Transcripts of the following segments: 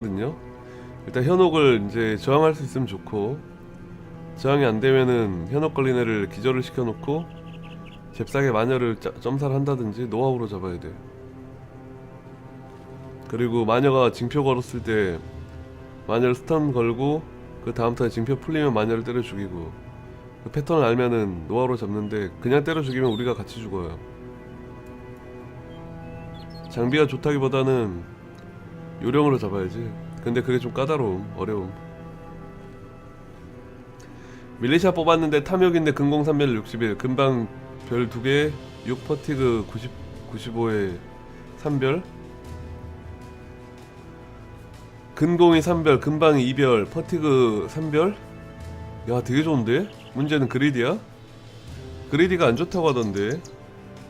거든요. 일단 현혹을 이제 저항할 수 있으면 좋고 저항이 안 되면은 현혹 걸린 애를 기절을 시켜놓고 잽싸게 마녀를 짜- 점사를 한다든지 노하우로 잡아야 돼. 그리고 마녀가 징표 걸었을 때 마녀를 스턴 걸고 그 다음 턴에 징표 풀리면 마녀를 때려 죽이고 그 패턴을 알면은 노하우로 잡는데 그냥 때려 죽이면 우리가 같이 죽어요. 장비가 좋다기보다는 요령으로 잡아야지. 근데 그게 좀 까다로움, 어려움. 밀리샤 뽑았는데 탐욕인데 근공 3별 61, 금방 별 2개, 6 퍼티그 90, 95에 3별. 근공이 3별, 금방이 2별, 퍼티그 3별. 야, 되게 좋은데? 문제는 그리디야? 그리디가 안 좋다고 하던데.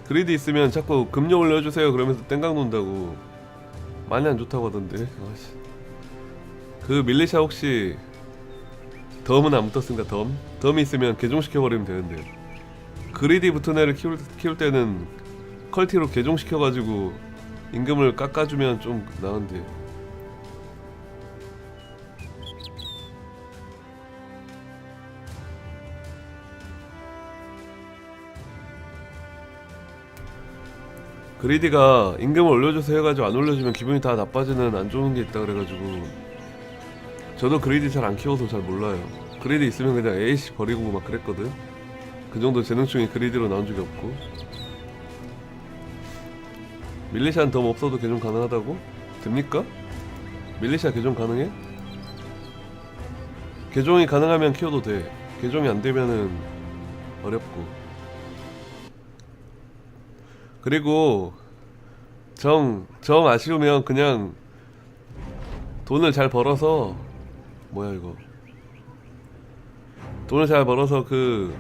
그리디 있으면 자꾸 금력 올려주세요 그러면서 땡강 논다고. 많이 안 좋다고 하던데. 아씨. 그 밀리샤 혹시 덤은 안 붙었습니까? 덤? 덤이 있으면 개종시켜 버리면 되는데. 그리디 붙은 애를 키울, 키울 때는 컬티로 개종시켜 가지고 임금을 깎아주면 좀 나은데. 그리디가 임금을 올려줘서 해가지고 안 올려주면 기분이 다 나빠지는 안 좋은 게 있다 그래가지고 저도 그리디 잘 안 키워서 잘 몰라요 그리디 있으면 그냥 에이씨 버리고 막 그랬거든 그 정도 재능충이 그리디로 나온 적이 없고 밀리샤는 덤 없어도 개종 가능하다고? 됩니까? 밀리샤 개종 가능해? 개종이 가능하면 키워도 돼 개종이 안 되면은 어렵고 그리고 정, 정 아쉬우면 그냥 돈을 잘 벌어서 뭐야 이거. 돈을 잘 벌어서 그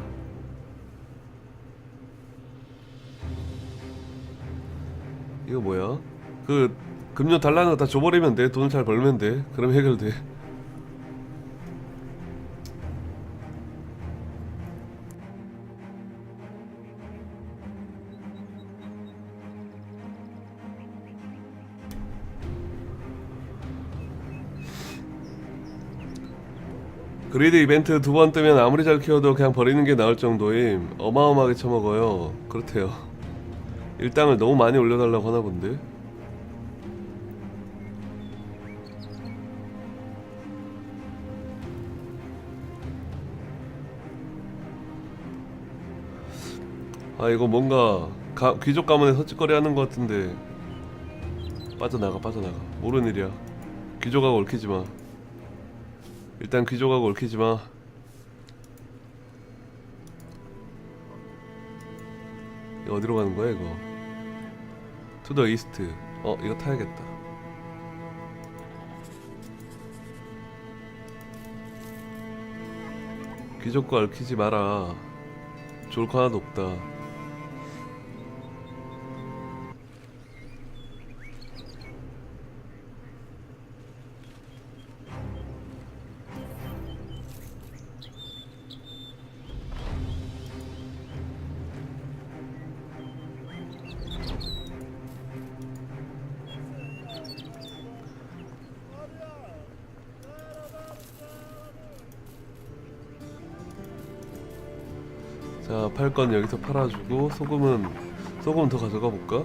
이거 뭐야? 그 금융 달라는 거 다 줘버리면 돼. 돈을 잘 벌면 돼. 그럼 해결돼 그리드 이벤트 두 번 뜨면 아무리 잘 키워도 그냥 버리는 게 나을 정도임 어마어마하게 처먹어요. 그렇대요. 일당을 너무 많이 올려달라고 하나 본데? 아 이거 뭔가 가, 귀족 가문에 서짓거리 하는 것 같은데. 빠져나가 빠져나가. 모르는 일이야. 귀족하고 얽히지 마 일단 귀족하고 얽히지 마. 이거 어디로 가는 거야 이거? 투더 이스트. 어 이거 타야겠다. 귀족과 얽히지 마라. 좋을 거 하나도 없다. 자, 팔 건 여기서 팔아주고 소금은 소금 더 가져가 볼까?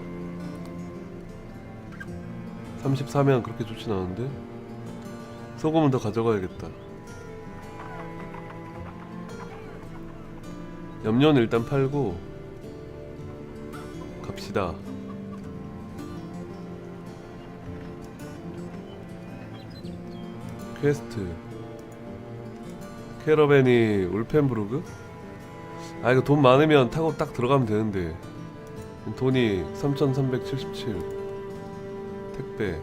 34면 그렇게 좋진 않은데 소금은 더 가져가야겠다. 염료는 일단 팔고 갑시다. 퀘스트 캐러밴이 울펜브루그? 아 이거 돈 많으면 타고 딱 들어가면 되는데. 돈이 3,377 택배.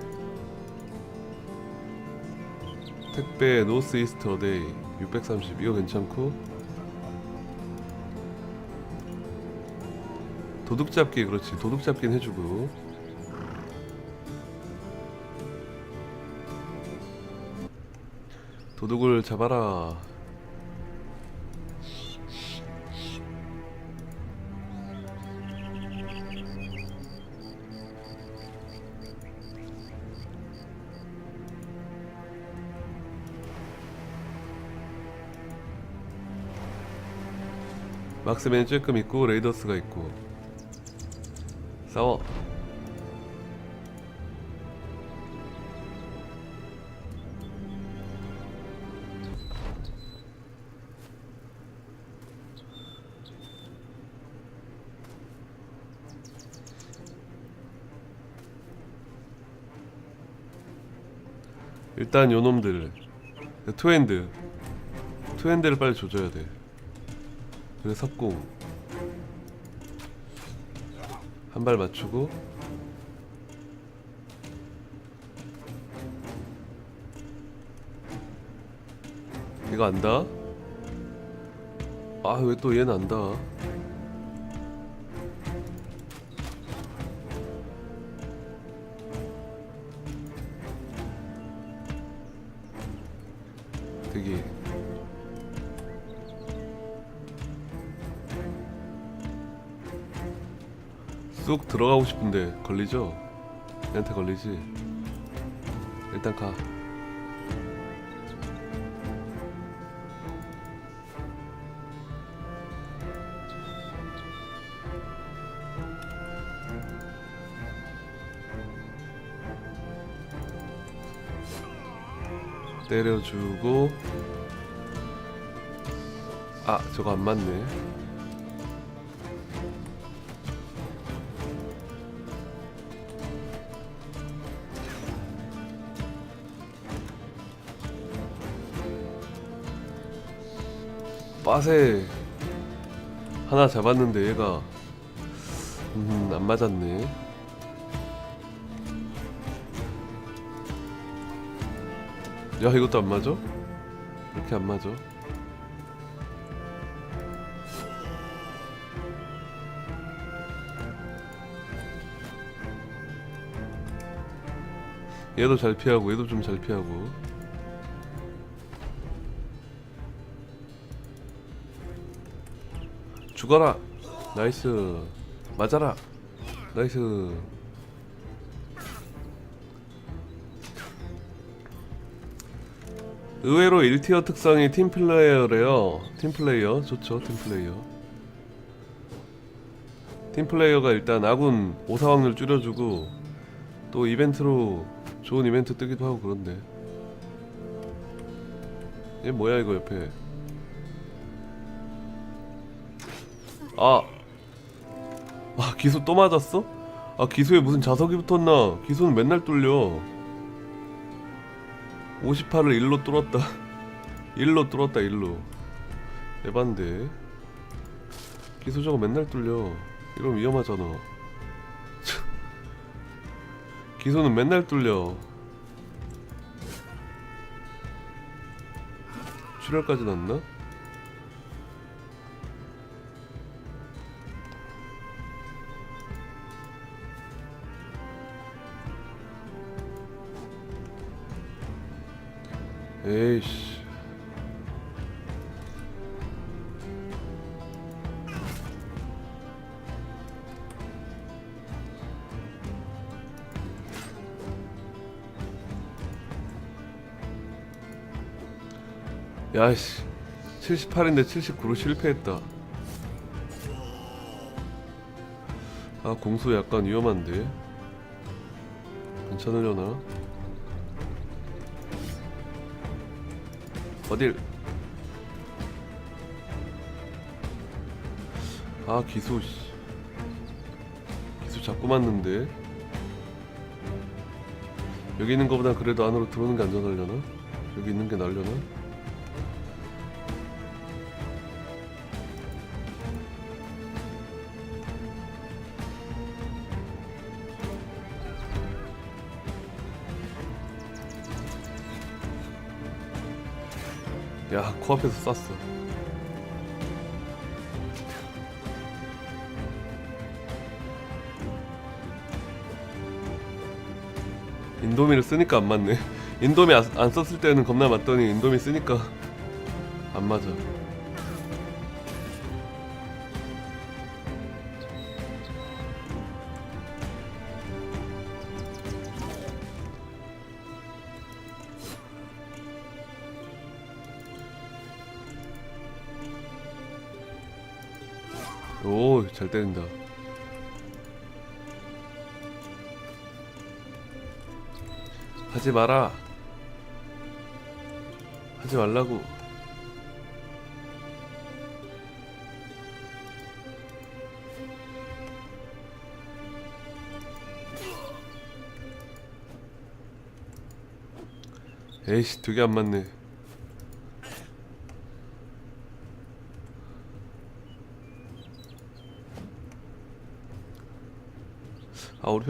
택배 노스 이스트 어데이. 630 이거 괜찮고. 도둑 잡기 그렇지. 도둑 잡기는 해주고. 도둑을 잡아라 막스맨이 쬐끔 있고 레이더스가 있고. 싸워. 일단 요놈들 투핸드. 투핸드를 빨리 조져야 돼 그래 섭공 한 발 맞추고. 이거 안다? 아 왜 또 얘는 안다 쑥 들어가고 싶은데 걸리죠? 얘한테 걸리지? 일단 가 때려주고 아 저거 안 맞네 빠세 하나 잡았는데 얘가 음, 안 맞았네. 야 이것도 안 맞아? 이렇게 안 맞아? 얘도 잘 피하고 얘도 좀 잘 피하고 죽어라. 나이스. 맞아라. 나이스. 의외로 1티어 특성이 팀플레이어래요. 팀플레이어. 좋죠 팀플레이어. 팀플레이어가 일단 아군 오사 확률 줄여주고 또 이벤트로 좋은 이벤트 뜨기도 하고 그런데. 얘 뭐야 이거 옆에 아, 아 기수 또 맞았어? 아 기수에 무슨 자석이 붙었나? 기수는 맨날 뚫려. 58을 1로 뚫었다. 1로 뚫었다 1로. 에반데. 기수 저거 맨날 뚫려. 이러면 위험하잖아. 기수는 맨날 뚫려. 출혈까지 났나? 에이씨. 야씨. 78인데 79로 실패했다. 아, 공수 약간 위험한데. 괜찮으려나? 어딜 아 기수 씨 기수 자꾸 맞는데 여기 있는 거보다 그래도 안으로 들어오는 게 안전하려나? 여기 있는 게 나으려나? 야 코앞에서 쐈어. 인도미를 쓰니까 안 맞네. 인도미 안, 안 썼을 때는 겁나 맞더니 인도미 쓰니까 안 맞아 때린다. 하지 마라. 하지 말라고. 에이씨, 되게 안 맞네.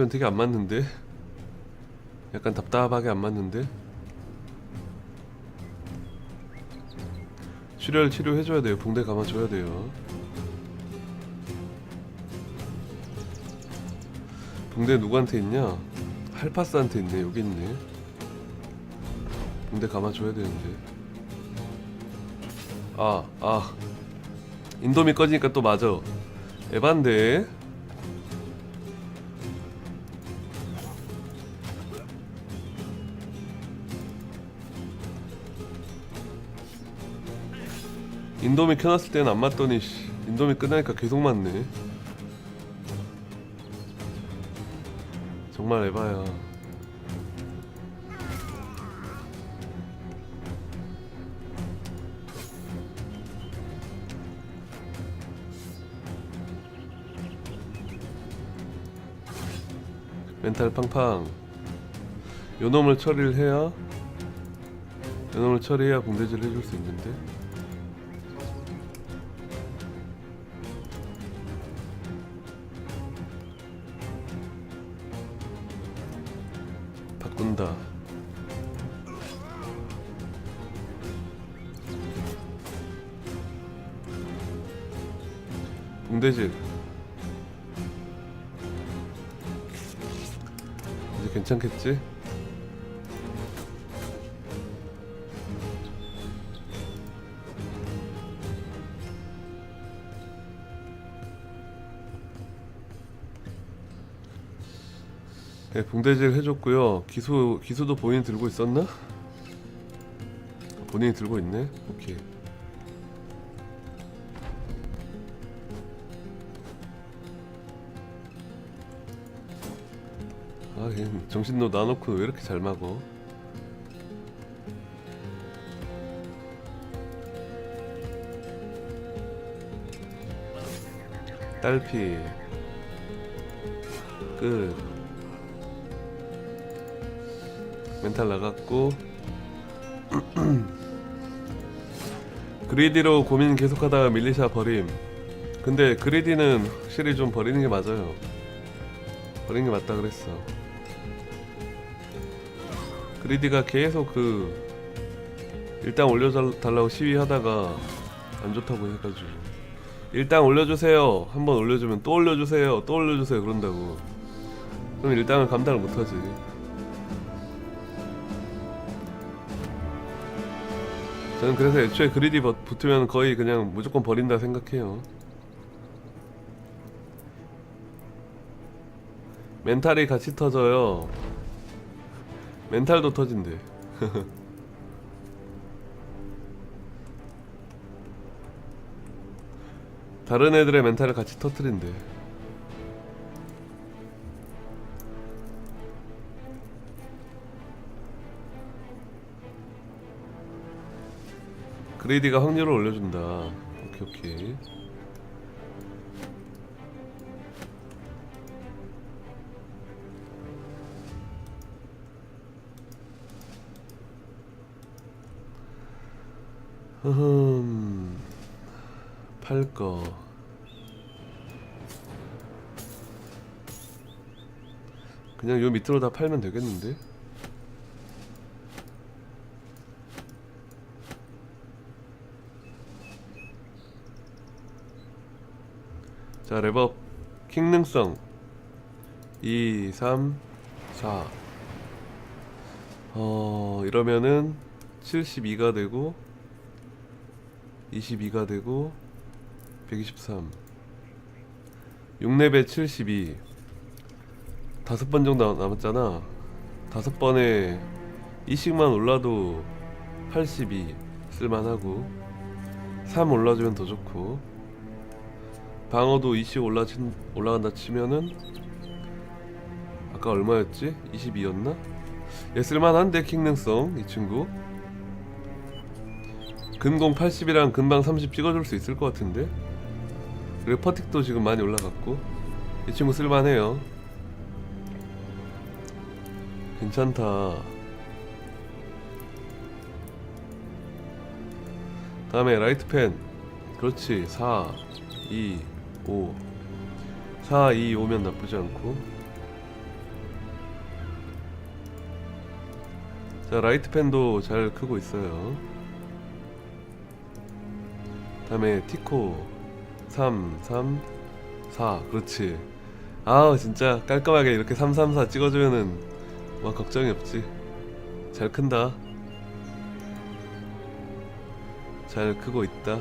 편 되게 안 맞는데? 약간 답답하게 안 맞는데? 출혈 치료해줘야 돼요. 붕대 감아줘야 돼요. 붕대 누구한테 있냐? 할파스한테 있네. 여기 있네. 붕대 감아줘야 되는데. 아 아. 인도미 꺼지니까 또 맞아. 에반데 인도미 켜놨을 때는 안 맞더니 씨, 인도미 끝나니까 계속 맞네. 정말 에바야. 멘탈 팡팡. 요놈을 처리를 해야 요놈을 처리해야 공대질 해줄 수 있는데 이제 괜찮겠지? 네, 붕대질 해줬고요. 기수 기수도 본인 들고 있었나? 본인이 들고 있네. 오케이. 아, 얘 정신도 놔놓고 왜 이렇게 잘 막어? 딸피. 끝. 멘탈 나갔고. 그리디로 고민 계속하다가 밀리샤 버림. 근데 그리디는 확실히 좀 버리는 게 맞아요. 버리는 게 맞다 그랬어 그리디가 계속 그 일단 올려달라고 시위하다가 안 좋다고 해가지고. 일당 올려주세요. 한번 올려주면 또 올려주세요. 또 올려주세요. 그런다고. 그럼 일당을 감당을 못하지. 저는 그래서 애초에 그리디 버- 붙으면 거의 그냥 무조건 버린다 생각해요. 멘탈이 같이 터져요. 멘탈도 터진대. 다른 애들의 멘탈을 같이 터트린대. 그레이디가 확률을 올려준다. 오케이 오케이. 흠. 팔 거. 그냥 요 밑으로 다 팔면 되겠는데? 자 레버 킹 능성 2, 3, 4 어, 이러면은 72가 되고 22가 되고 123 6렙에 72 다섯 번 정도 남았잖아 다섯 번에 이씩만 올라도 82 쓸만하고 3 올라주면 더 좋고 방어도 20 올라친, 올라간다 치면은 아까 얼마였지? 22였나? 얘 쓸만한데 킹능성 이 친구 근공 80이랑 근방 30 찍어줄 수 있을 것 같은데? 그리고 퍼틱도 지금 많이 올라갔고. 이 친구 쓸만해요. 괜찮다. 다음에 라이트 펜. 그렇지. 4 2 5 4 2 5면 나쁘지 않고. 자 라이트 펜도 잘 크고 있어요 다음에 티코. 3 3 4 그렇지. 아우 진짜 깔끔하게 이렇게 3 3 4 찍어주면은 뭐 걱정이 없지. 잘 큰다. 잘 크고 있다.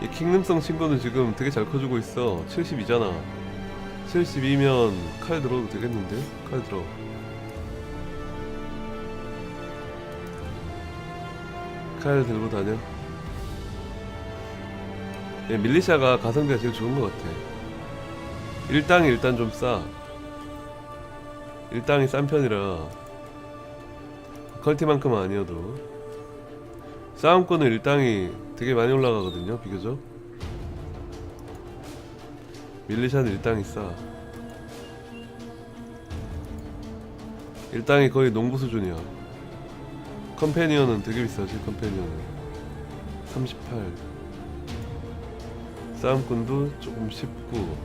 이 킹능성 친구는 지금 되게 잘 커주고 있어. 72잖아. 72면 칼 들어도 되겠는데? 칼 들어 칼 들고 다녀. 얘 밀리샤가 가성비가 제일 좋은 것 같아. 일당이 일단 좀 싸. 일당이 싼 편이라. 컬티만큼 은 아니어도. 싸움꾼은 일당이 되게 많이 올라가거든요 비교적. 밀리샤는 일당이 싸. 일당이 거의 농부 수준이야 컴패니언은 되게 비싸지 컴패니언은. 38 싸움꾼도 조금 쉽고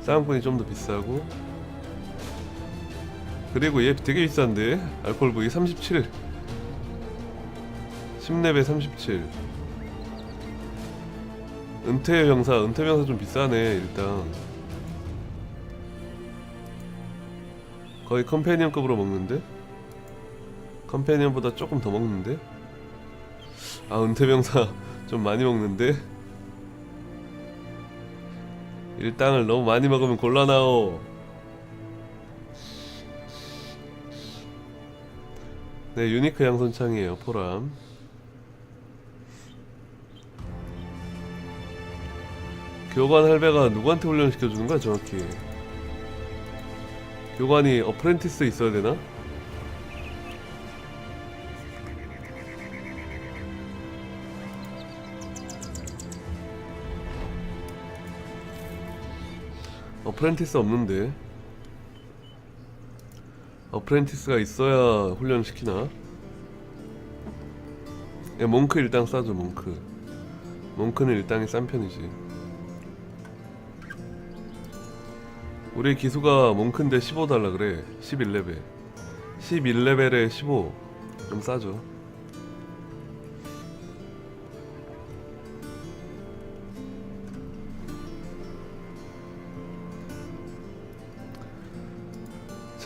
싸움꾼이 좀 더 비싸고 그리고 얘 되게 비싼데? 알코올 부위 37 10렙에 37 은퇴 병사 은퇴 병사 좀 비싸네 일단. 거의 컴패니언급으로 먹는데 컴패니언보다 조금 더 먹는데? 아 은퇴 병사 좀 많이 먹는데? 일당을 너무 많이 먹으면 곤란하오. 네 유니크 양손창이에요 포람. 교관 할배가 누구한테 훈련시켜주는 거야 정확히? 교관이 어프렌티스 있어야 되나? 어프렌티스 없는데. 어프렌티스가 있어야 훈련시키나? 야, 몽크 일당 싸죠 몽크. 몽크는 일당이 싼 편이지. 우리 기수가 몽크인데 15 달라 그래. 11레벨. 11레벨에 15좀 싸죠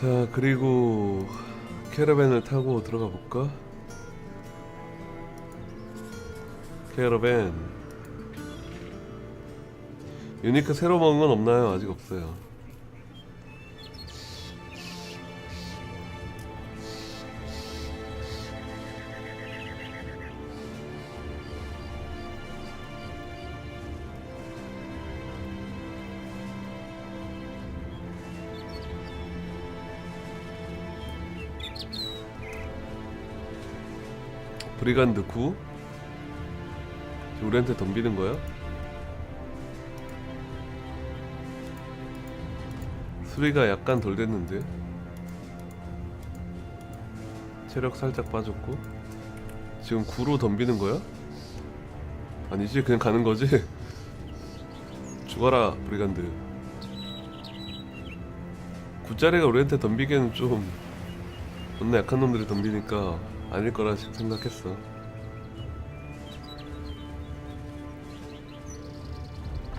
자 그리고 캐러밴을 타고 들어가 볼까? 캐러밴 유니크 새로 먹은 건 없나요? 아직 없어요 브리간드 9 우리한테 덤비는 거야? 수리가 약간 덜 됐는데 체력 살짝 빠졌고 지금 9로 덤비는 거야? 아니지 그냥 가는 거지? 죽어라 브리간드 9짜리가 우리한테 덤비기에는 좀 존나 약한 놈들이 덤비니까 아닐 거라 생각했어.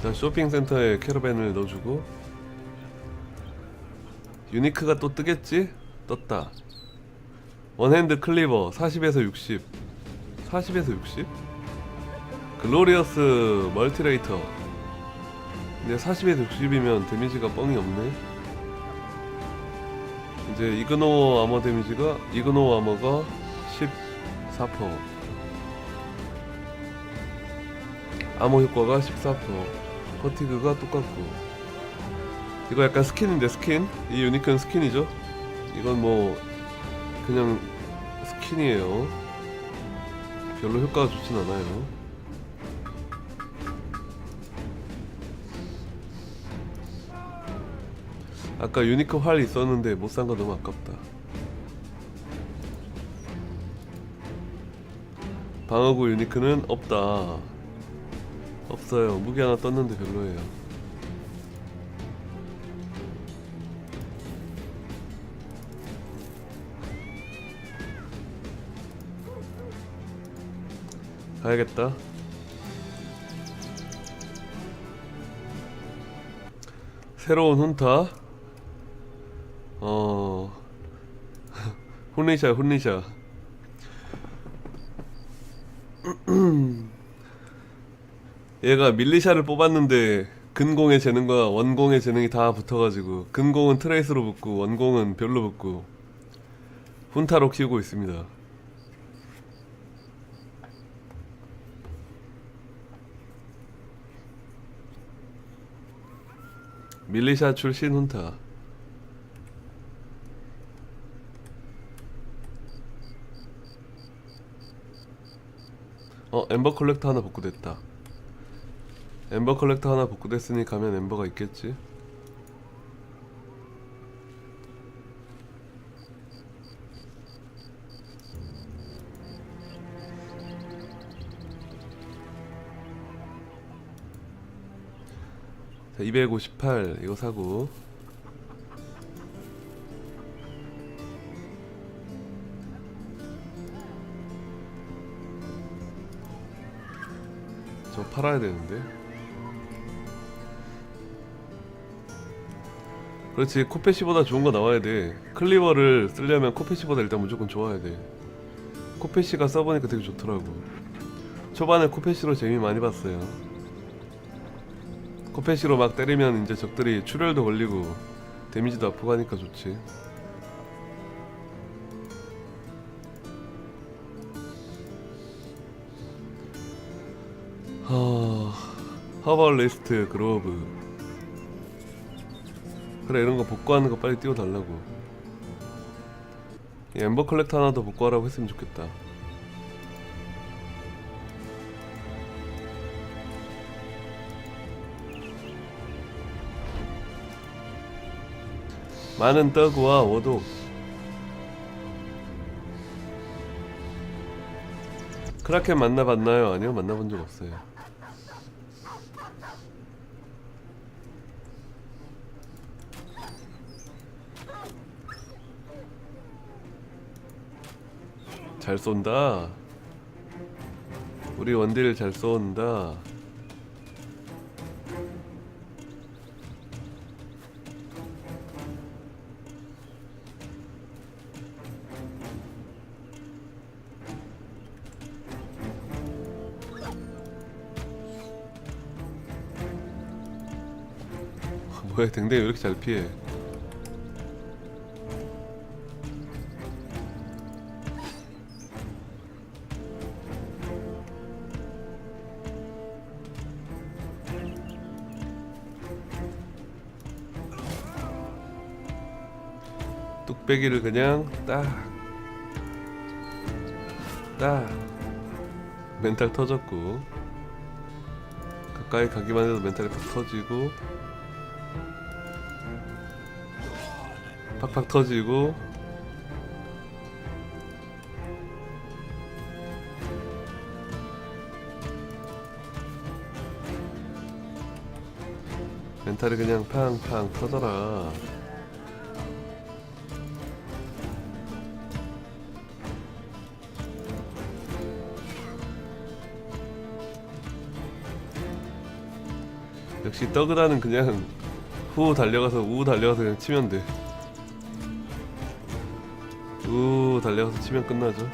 자 쇼핑센터에 캐러밴을 넣어주고. 유니크가 또 뜨겠지? 떴다. 원핸드 클리버 40에서 60 40에서 60? 글로리어스 멀티레이터. 근데 40에서 60이면 데미지가 뻥이 없네. 이제 이그노 아머 데미지가 이그노 아머가 14% 아머 효과가 14% 퍼티그가 똑같고. 이거 약간 스킨인데 스킨? 이 유니크는 스킨이죠? 이건 뭐 그냥 스킨이에요. 별로 효과가 좋진 않아요. 아까 유니크 활 있었는데 못 산 거 너무 아깝다. 방어구 유니크는 없다. 없어요. 무기 하나 떴는데 별로예요. 가야겠다. 새로운 훈타. 어 혼리샤 혼리샤 얘가 밀리샤를 뽑았는데 근공의 재능과 원공의 재능이 다 붙어가지고 근공은 트레이스로 붙고 원공은 별로 붙고 훈타로 키우고 있습니다. 밀리샤 출신 훈타. 어 엠버 컬렉터 하나 복구됐다 엠버 컬렉터 하나 복구됐으니 가면 엠버가 있겠지? 자, 258 이거 사고. 저 팔아야 되는데 그렇지. 코페시보다 좋은 거 나와야 돼. 클리버를 쓰려면 코페시보다 일단 무조건 좋아야 돼. 코페시가 써보니까 되게 좋더라고. 초반에 코페시로 재미 많이 봤어요. 코페시로 막 때리면 이제 적들이 출혈도 걸리고 데미지도 아프고 하니까 좋지. 하... 허벌리스트 그로브 그래 이런 거 복구하는 거 빨리 띄워달라고. 이 엠버 컬렉터 하나 더 복구하라고 했으면 좋겠다. 많은 떡과 워독 크라켄 만나봤나요? 아니요 만나본 적 없어요 잘 쏜다. 우리 원딜 잘 쏜다. 뭐야 댕댕이 왜 이렇게 잘 피해 뚝배기를 그냥 딱딱 멘탈 터졌고 가까이 가기만 해도 멘탈이 팍 터지고 팍팍 터지고 멘탈이 그냥 팡팡 터져라 역시 떠그다는 그냥 후 달려가서 우 달려가서 그냥 치면 돼. 우 달려가서 치면 끝나죠.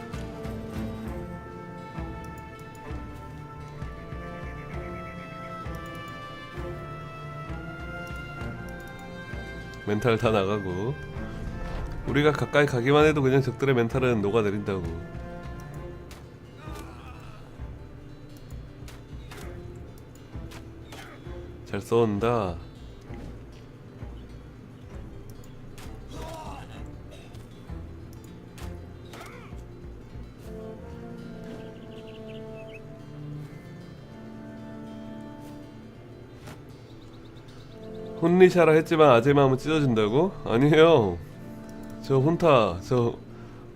멘탈 다 나가고 우리가 가까이 가기만 해도 그냥 적들의 멘탈은 녹아내린다고 잘 쏜다. 혼리샤라 했지만 아제마음은 찢어진다고? 아니에요. 저 혼타 저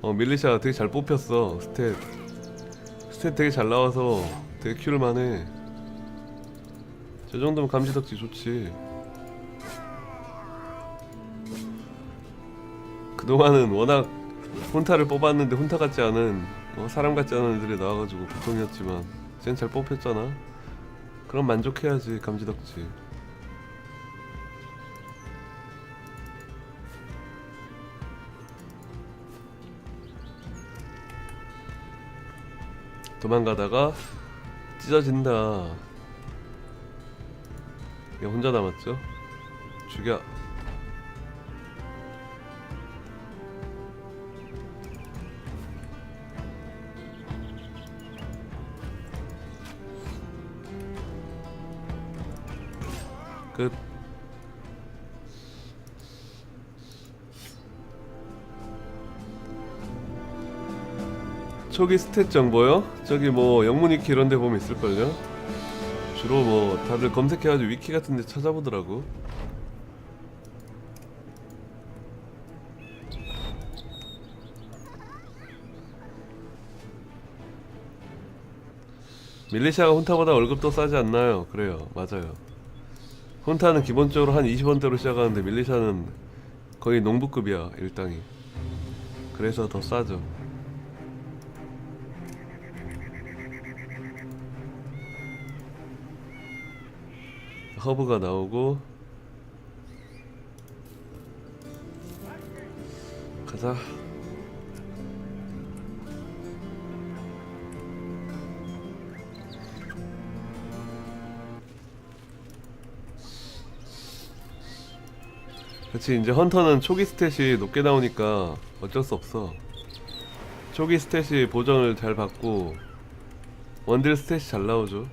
어, 밀리샤 되게 잘 뽑혔어. 스탯. 스탯 되게 잘 나와서 되게 키울만해 저 정도면 감지덕지 좋지. 그동안은 워낙 혼타를 뽑았는데 혼타 같지 않은 어, 사람 같지 않은 애들이 나와가지고 고통이었지만 쟤는 잘 뽑혔잖아. 그럼 만족해야지 감지덕지. 도망가다가 찢어진다. 얘 혼자 남았죠? 죽여. 끝. 초기 스탯 정보요? 저기 뭐 영문 위키 이런 데 보면 있을걸요? 주로 뭐 다들 검색해가지고 위키 같은 데 찾아보더라고. 밀리샤가 혼타보다 월급도 싸지 않나요? 그래요. 맞아요. 혼타는 기본적으로 한 20원대로 시작하는데 밀리샤는 거의 농부급이야 일당이. 그래서 더 싸죠 허브가 나오고 가자. 그치 이제 헌터는 초기 스탯이 높게 나오니까 어쩔 수 없어. 초기 스탯이 보정을 잘 받고 원딜 스탯이 잘 나오죠.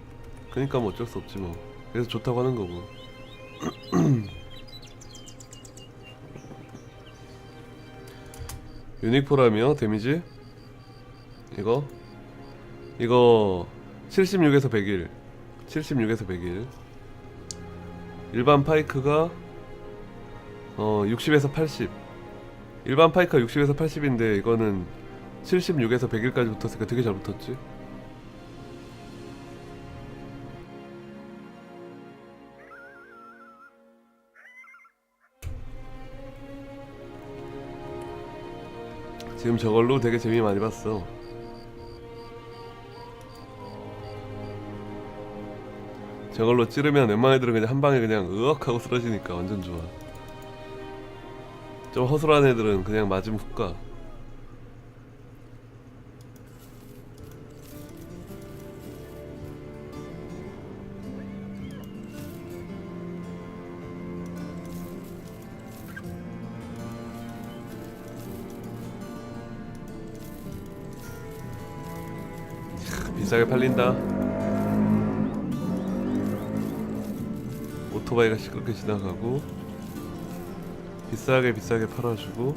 그니까 뭐 어쩔 수 없지 뭐 그래서 좋다고 하는 거고. 유닉포라며 데미지? 이거? 이거 76에서 101 76에서 101 일반 파이크가 어 60에서 80 일반 파이크가 60에서 80인데 이거는 76에서 101까지 붙었으니까 되게 잘 붙었지 지금 저걸로 되게 재미 많이 봤어. 저걸로 찌르면 웬만한 애들은 그냥 한 방에 그냥 으억 하고 쓰러지니까 완전 좋아. 좀 허술한 애들은 그냥 맞으면 훅 가. 비싸게 팔린다. 오토바이가 시끄럽게 지나가고 비싸게 비싸게 팔아주고.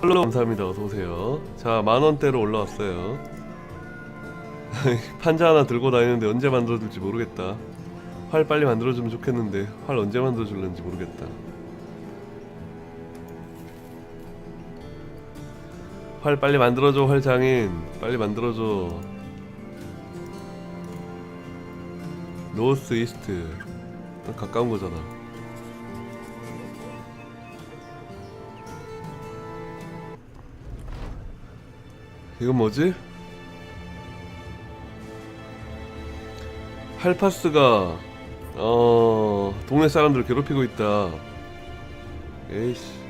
팔로우 감사합니다. 어서 오세요. 자, 만 원대로 올라왔어요. 판자 하나 들고 다니는데 언제 만들어줄지 모르겠다. 활 빨리 만들어주면 좋겠는데 활 언제 만들어줄는지 모르겠다. 활 빨리 만들어줘 활 장인 빨리 만들어줘. 노스 이스트 딱 가까운 거잖아. 이건 뭐지? 할파스가 어 동네 사람들을 괴롭히고 있다. 에이씨.